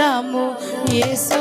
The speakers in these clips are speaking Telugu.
స్థుతిద్దాము యేసు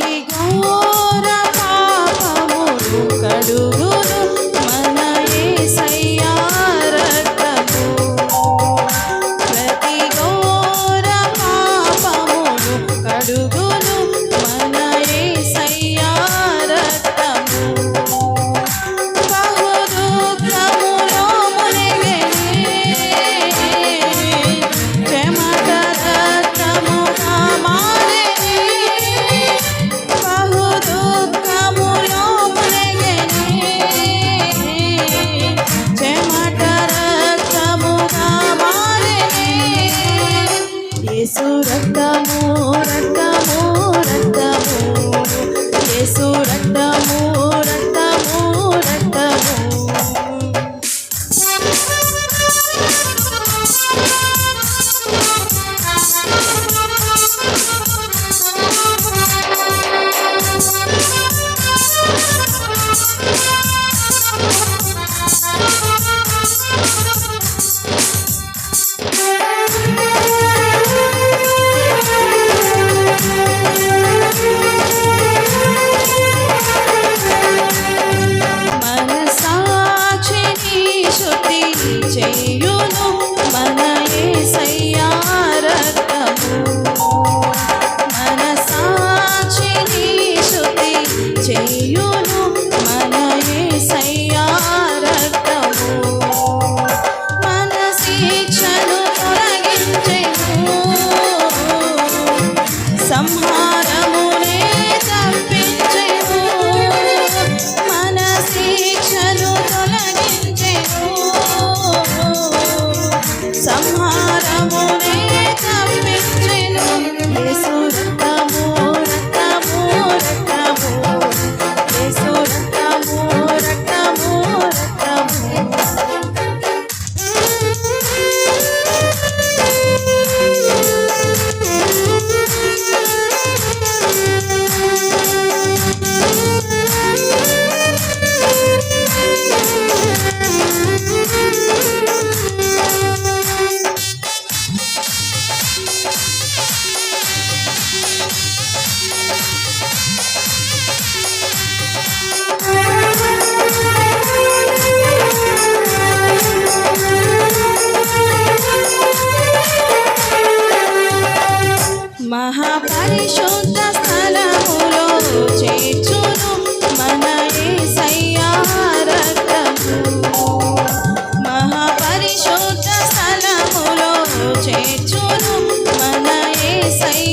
అతి ఘోర పాపములు కడుగును రక్తము రక్త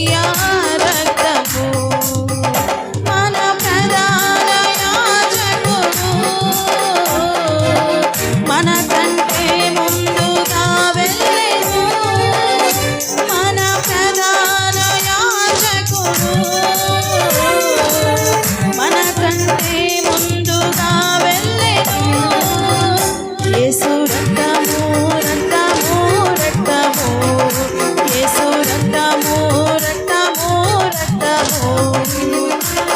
दिया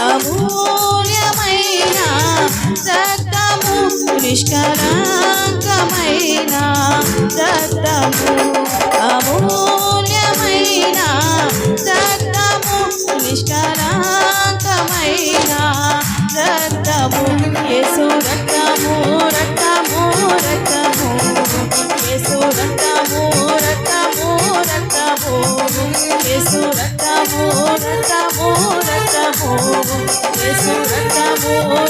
అమూల్యమైన రక్తము నిష్కలంకమైన రక్తము Eso acabó.